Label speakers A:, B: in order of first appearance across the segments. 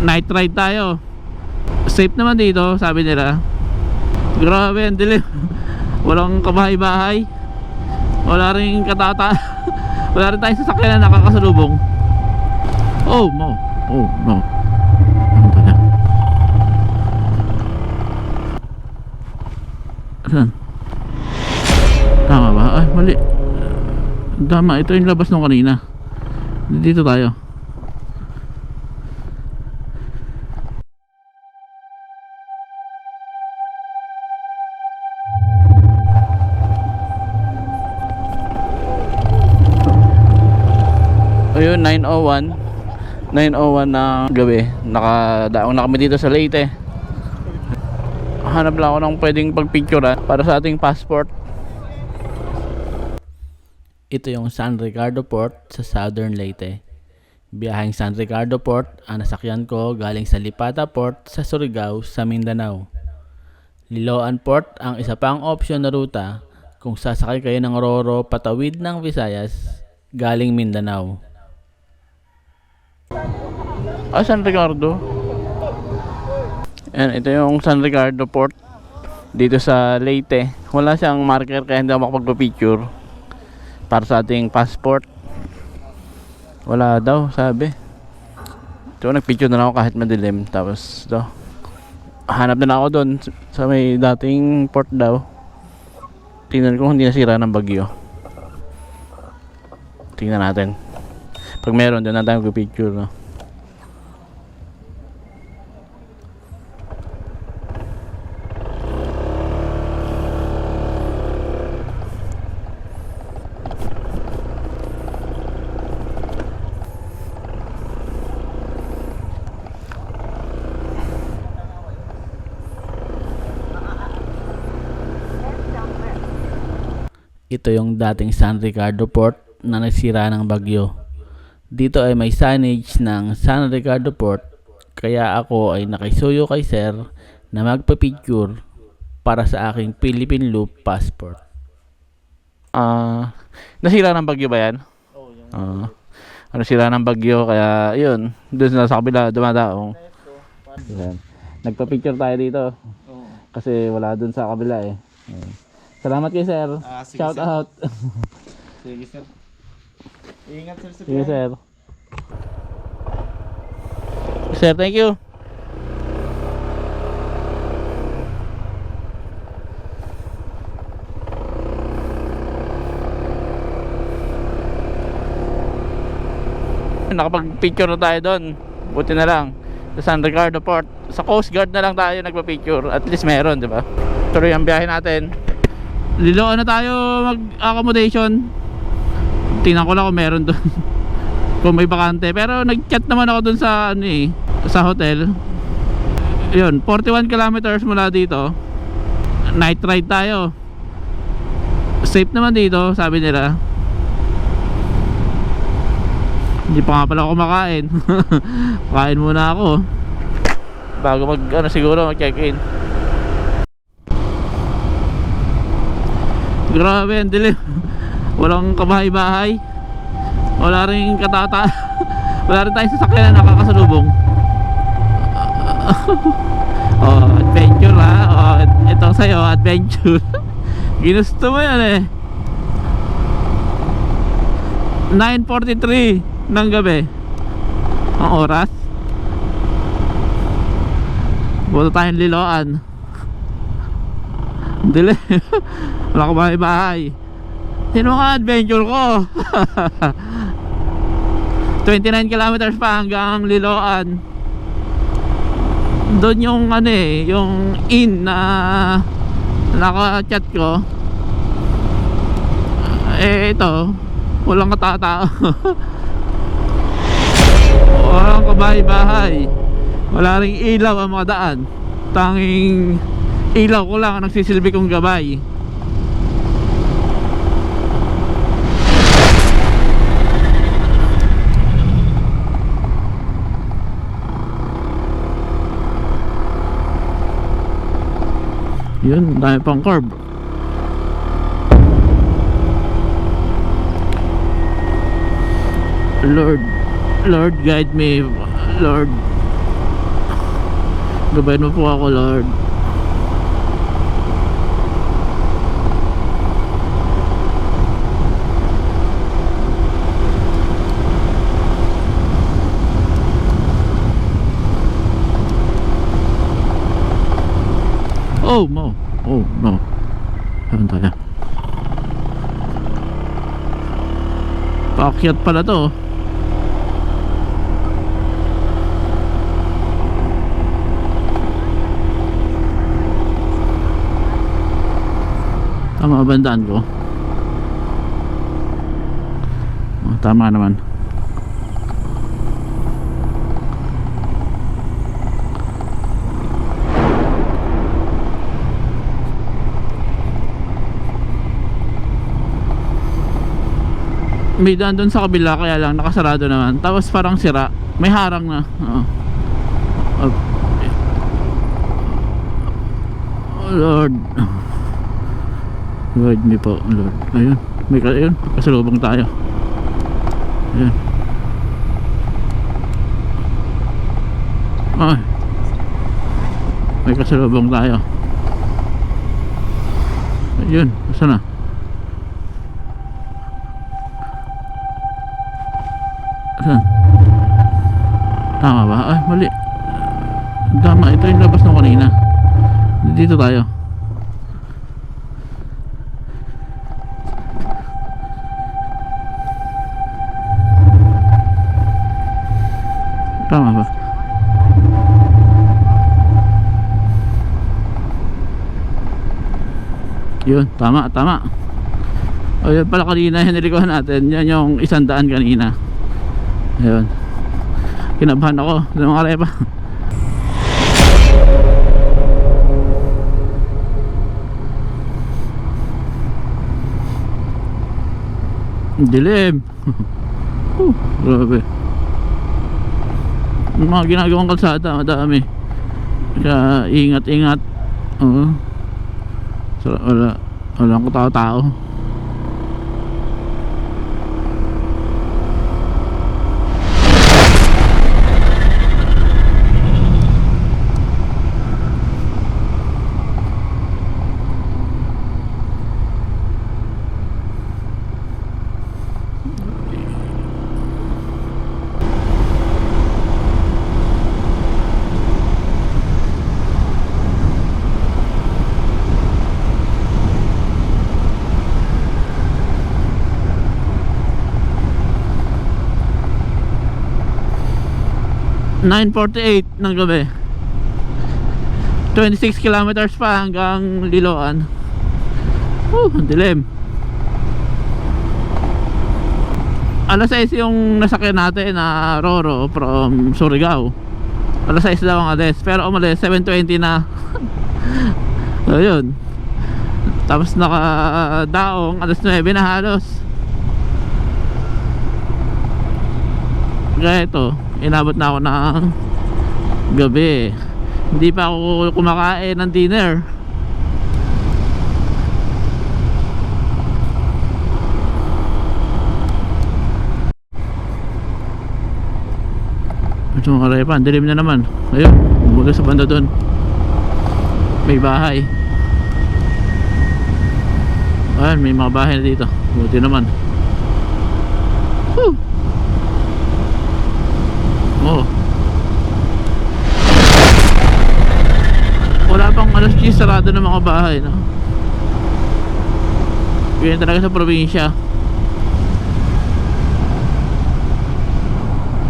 A: night ride tayo. Safe naman dito sabi nila. Grabe ang dilim. Walang kabahay-bahay. Wala rin katata wala rin tayong sasakyan na nakakasalubong. Oh no. Oh no. Ano saan tama ba? Ay mali. Tama ito yung labas nung kanina. Dito tayo Ayun, 901. 901 na gabi. Nakadaong na kami dito sa Leyte. Hanap lang ako ng pwedeng pagpicturean para sa ating passport. Ito yung San Ricardo Port sa Southern Leyte. Biyaheng San Ricardo Port ang nasakyan ko galing sa Lipata Port sa Surigao sa Mindanao. Liloan Port ang isa pang option na ruta kung sasakay kayo ng Roro patawid ng Visayas galing Mindanao. Ah, San Ricardo. Yan, ito yung San Ricardo Port dito sa Leyte. Wala siyang marker kaya hindi ako makapagpa-picture para sa ating passport. Wala daw, sabi. So, nagpicture na ako kahit madilim. Tapos, ito. Hanap na ako doon sa may dating port daw. Tingnan ko hindi nasira ng bagyo. Tingnan natin. Pag meron, doon na tayo magpicture, no? Ito yung dating San Ricardo Port na nasira ng bagyo. Dito ay may signage ng San Ricardo Port kaya ako ay nakisuyo kay sir na magpa-picture para sa aking Philippine Loop passport. Ah, nasira ng bagyo ba yan?
B: Oo, yung
A: Ah, ano sira ng bagyo kaya yun, doon na sa kabila dumadaong. Yan. Nagpa-picture tayo dito
B: Oo.
A: kasi wala doon sa kabila eh. Ayan. Salamat kay sir.
B: Ah, sige,
A: Shout
B: sir.
A: out.
B: Sige, sir. Ingat, sir, sa
A: Sige
B: biyahe.
A: sir. Sir, thank you. Nakapag-picture na tayo doon. Buti na lang. Sa San Ricardo Port. Sa Coast Guard na lang tayo nagpa-picture. At least meron, di ba? Tuloy ang biyahe natin. Liloan na tayo mag-accommodation. Tingnan ko lang kung meron doon. kung may bakante. Pero nag-chat naman ako doon sa ano eh, sa hotel. Yun, 41 kilometers mula dito. Night ride tayo. Safe naman dito, sabi nila. Hindi pa nga pala ako kumakain. Kain muna ako. Bago mag ano siguro mag check in. Grabe ang dilim. Walang kabahay-bahay. Wala rin katata. Wala rin tayong sasakyan na nakakasalubong. oh, adventure ha. Oh, ito sa'yo, adventure. Ginusto mo yan eh. 9.43 ng gabi. Ang oras. Buto tayong liloan. Dili. Wala ko bahay-bahay. Sino ka adventure ko? 29 kilometers pa hanggang Liloan. Doon yung ano eh, yung inn na naka-chat ko. Eh ito, walang katatao. walang kabahay-bahay. Wala ring ilaw ang mga daan. Tanging ilaw ko lang ang nagsisilbi kong gabay. Yun, dami pang curb. Lord, Lord guide me, Lord. Gabayan mo po ako, Lord. Oh, no. Oh, no. Saan tayo? Paakyat pala to. oh. Tama ba ang daan ko? Oh, tama naman. May daan doon sa kabila kaya lang nakasarado naman. Tapos parang sira. May harang na. Oo. Oh. Oh, Lord. Guide me po, Lord. Ayun. May ayun, kasalubong tayo. Ayun. Ay. May kasalubong tayo. Ayun, saan na? Tama ba? Ay, mali. Tama, ito yung labas ng kanina. Dito tayo. Tama ba? Yun, tama, tama. O pala kanina yung nilikuhan natin. Yan yung isang daan kanina. Ayun kinabahan ako. Sa mga karepa dilim. Oh, grabe. Yung mga ginagawang kalsada madami. Kaya ingat ingat uh, so, wala walang katao-tao 9.48 ng gabi. 26 kilometers pa hanggang Liloan. Oh, ang dilim. Alas 6 yung nasakyan natin na Roro from Surigao. Alas 6 daw ang alis pero umalis 7.20 na. So yun. Tapos nakadaong alas 9 na halos. Kaya ito Inabot na ako ng Gabi. Hindi pa ako kumakain ng dinner. Ito mga repa, ang dilim na naman. Ayun, bumunta sa banda doon. May bahay. Ayan, may mga bahay na dito. Buti naman Whew. Oh. Wala pang alas 10 sarado ng mga bahay, no? Ganyan talaga sa probinsya.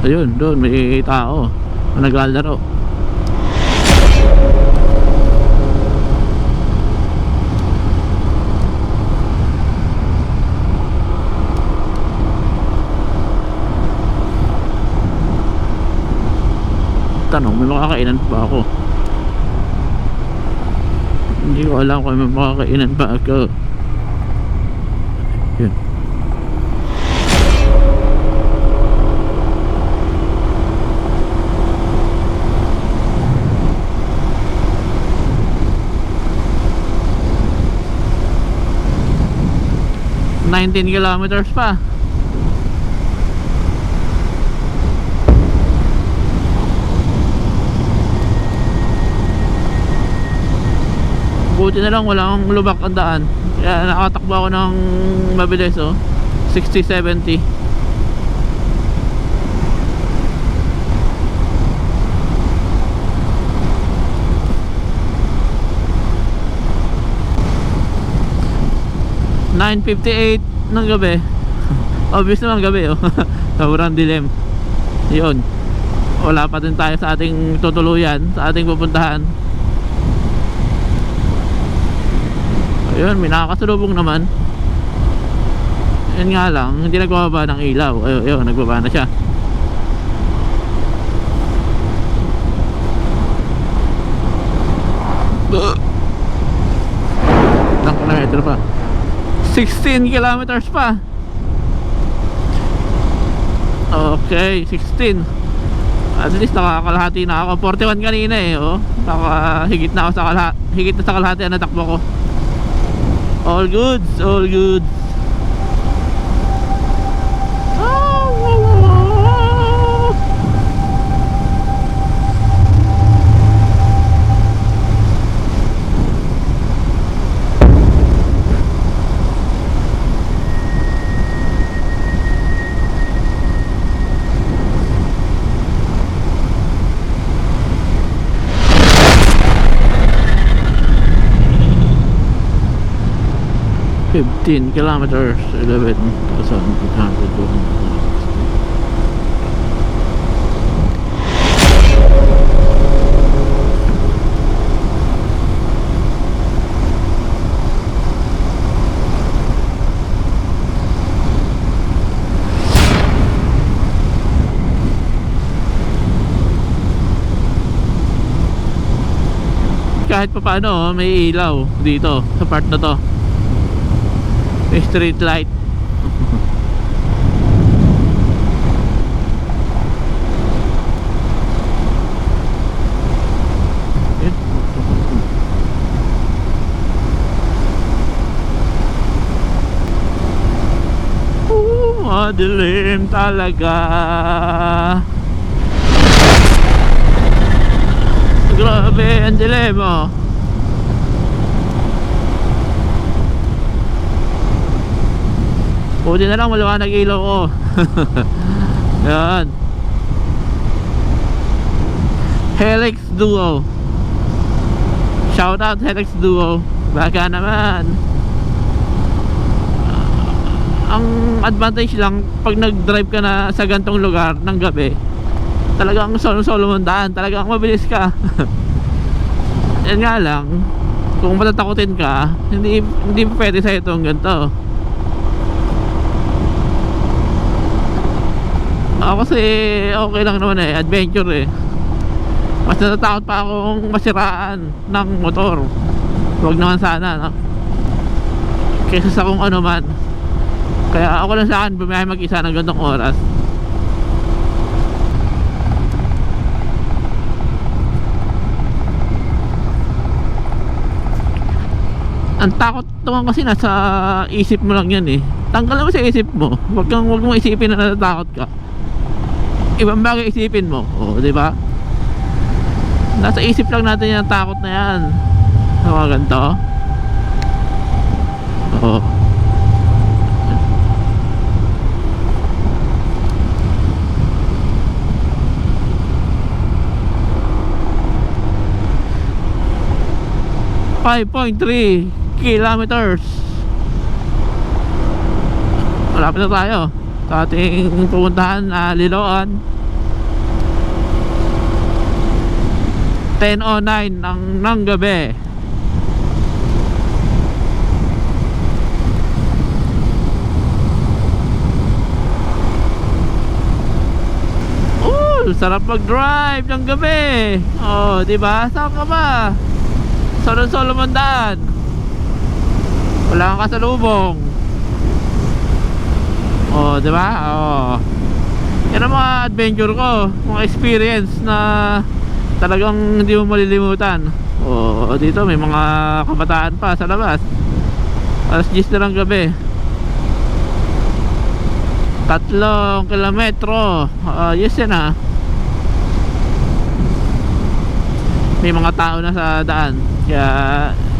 A: Ayun, doon may tao na naglalaro. Tanong, may makakainan pa ako. Hindi ko alam kung may makakainan pa ako. Yun. Nineteen kilometers pa. Buti na lang walang lubak ang daan. Kaya nakatakbo ako ng mabilis oh. 60, 70. ...9.58 ng gabi. Obvious naman gabi oh. Sobrang dilim. Yun. Wala pa din tayo sa ating tutuluyan, sa ating pupuntahan. Ayun, may nakakasalubong naman. Yan nga lang, hindi nagbababa ng ilaw. Ayun, ayun nagbaba na siya. Ilang kilometro pa? 16 kilometers pa. Okay, 16. At least nakakalahati na ako. 41 kanina eh, oh. Naka, higit na ako sa kalahati. Higit na sa kalahati ang natakbo ko. All goods, all goods. 15 kilometers 11,800 kahit pa paano may ilaw dito sa part na to street light. Madilim talaga. Grabe, ang dilim oh Buti na lang maliwanag ilaw ko. Yan. Helix Duo. Shout out Helix Duo. Baka naman. Ah, ang advantage lang pag nag-drive ka na sa gantong lugar ng gabi, talagang solo-solo mong daan, talagang mabilis ka. Yan nga lang, kung matatakutin ka, hindi hindi pwede sa itong ganito. Ako kasi okay lang naman eh, adventure eh. Mas natatakot pa akong masiraan ng motor. Huwag naman sana, no? Kesa sa kung ano man. Kaya ako lang sa akin, bumiyahe mag-isa ng gantong oras. Ang takot naman kasi nasa isip mo lang yan eh. Tanggal mo sa isip mo. Huwag kang huwag mong isipin na natatakot ka ibang bagay isipin mo. O, di ba? Nasa isip lang natin yung takot na yan. Sa mga ganito. Oo. Five point three kilometers. Malapit na tayo sa ating pupuntahan na Liloan 10.09 ng, ng gabi sarap mag-drive ng gabi. Oh, 'di ba? Saan ka ba? Solo-solo man daan. Wala kang kasalubong. Oh, 'di ba? Oh. Yan ang mga adventure ko, mga experience na talagang hindi mo malilimutan. Oh, dito may mga kabataan pa sa labas. Alas 10 na ng gabi. Tatlong kilometro. Uh, yes yan ah. May mga tao na sa daan. Kaya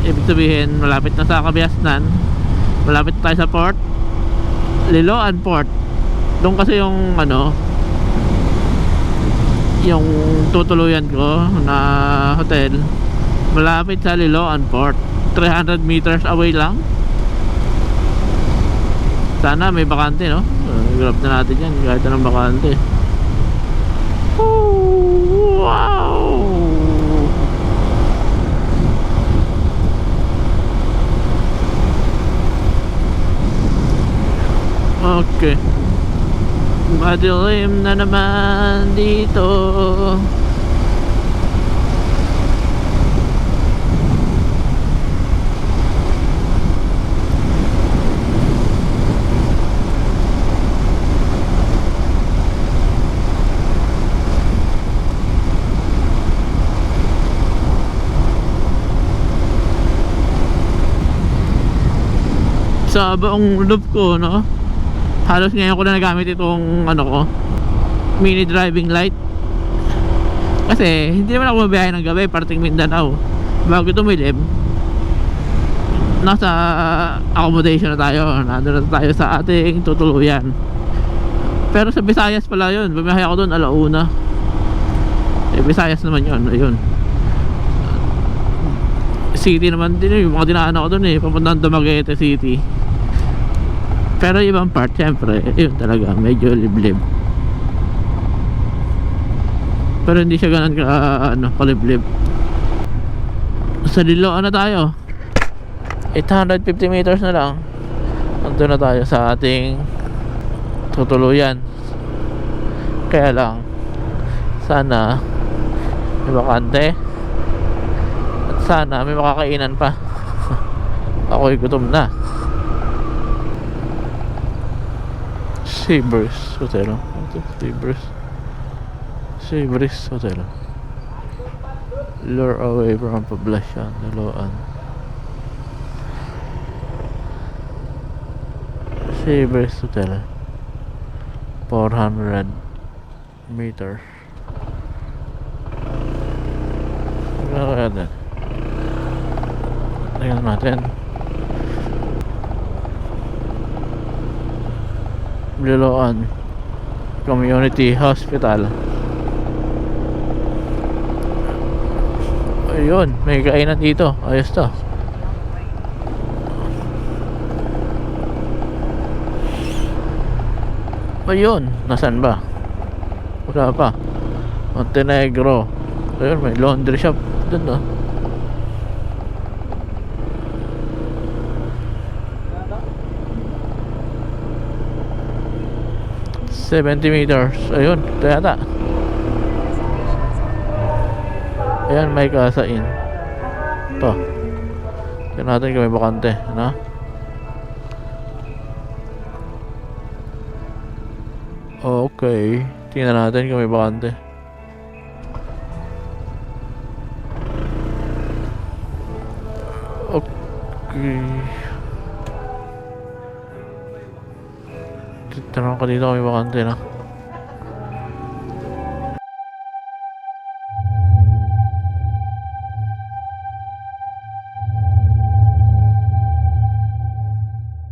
A: ibig sabihin malapit na sa Kabiasnan malapit tayo sa port Liloan Port. Doon kasi yung ano yung tutuluyan ko na hotel. Malapit sa Liloan Port. 300 meters away lang. Sana may bakante no? Uh, grab na natin yan. Kahit anong bakante. Ooh, wow Okay. Madilim na naman dito. Sa buong loop ko, no? Halos ngayon ko na nagamit itong ano ko mini driving light. Kasi hindi naman ako mabiyahe ng gabi parting Mindanao. Bago tumilim nasa accommodation na tayo nandun na tayo sa ating tutuluyan. Pero sa Visayas pala yun bumiyahe ako doon alauna. Eh Visayas naman yun ayun. City naman din yung mga dinaan ako doon eh papuntang Dumaguete City pero ibang part, syempre, yun talaga, medyo liblib. Pero hindi siya ganun ka, ano, kaliblib. Sa Liloan na tayo. 850 meters na lang. Nandun na tayo sa ating tutuluyan. Kaya lang, sana may bakante. At sana may makakainan pa. Ako'y gutom na. Sabres Hotel. Ano to? Sabres. Sabres Hotel. Lure away from poblacion. Niloan. Sabres Hotel. 400 meters. Ano kaya din? Tingnan natin. Liloan Community Hospital. Ayun may kainan dito. Ayos to. Ayun nasan ba? Wala pa. Montenegro. Ayun may laundry shop. Dun no Seventy meters. Ayun ito yata. Ayan may kasain to tignan natin kung may bakante ano? Okay. Tingnan natin kung may bakante. Okay Tanong ko dito may bakante na